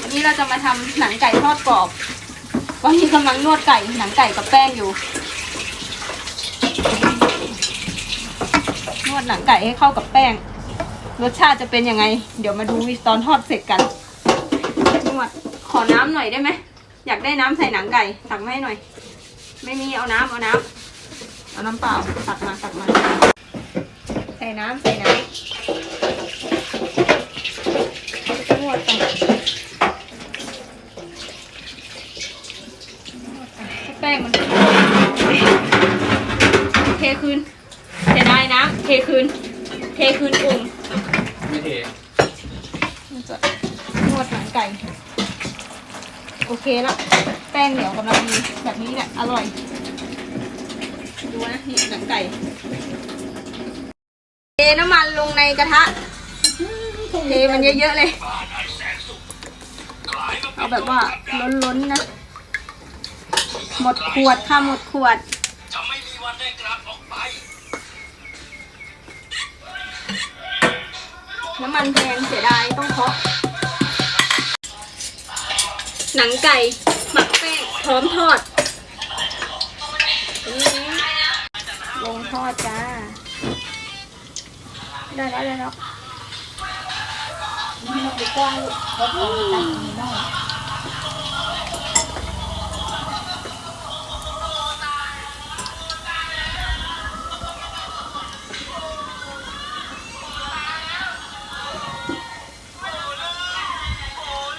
วันนี้เราจะมาทำหนังไก่ทอดกรอบวันนี้กำลังนวดไก่หนังไก่กับแป้งอยู่ นวดหนังไก่ให้เข้ากับแป้ง รสชาติจะเป็นยังไง เดี๋ยวมาดูตอนทอดเสร็จกันนวดขอน้ำหน่อยได้ไหมอยากได้น้ำใส่หนังไก่ตักมาให้หน่อย ไม่มีเอาน้ำเอาน้ำเอาน้ำเปล่าตักมาตักมาใส่น้ำใส่น้ำน วดไปให้แป้งมันเทคืนเสียดายน้ำเทคืน เทคืนอุ่นไม่เทมันจะนวดหนังไก่ โอเคแล้ว แป้งเหนียวกำลังดีแบบนี้แหละอร่อย ดูนะนี่หนังไก่เทน้ำมันลงในกระทะเทมันเยอะๆเลย แบบว่าล้นๆนะ หมดขวดค่ะหมดขวดจะไม่มีวันได้กลับออกไป น้ำมันแพงเสียดายต้องเคาะ หนังไก่หมักแป้งพร้อมทอดนี่ลงทอดจ้า ได้แล้วได้แล้ว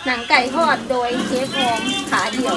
หนังไก่ทอดโดยเชฟออมขาเดี่ยว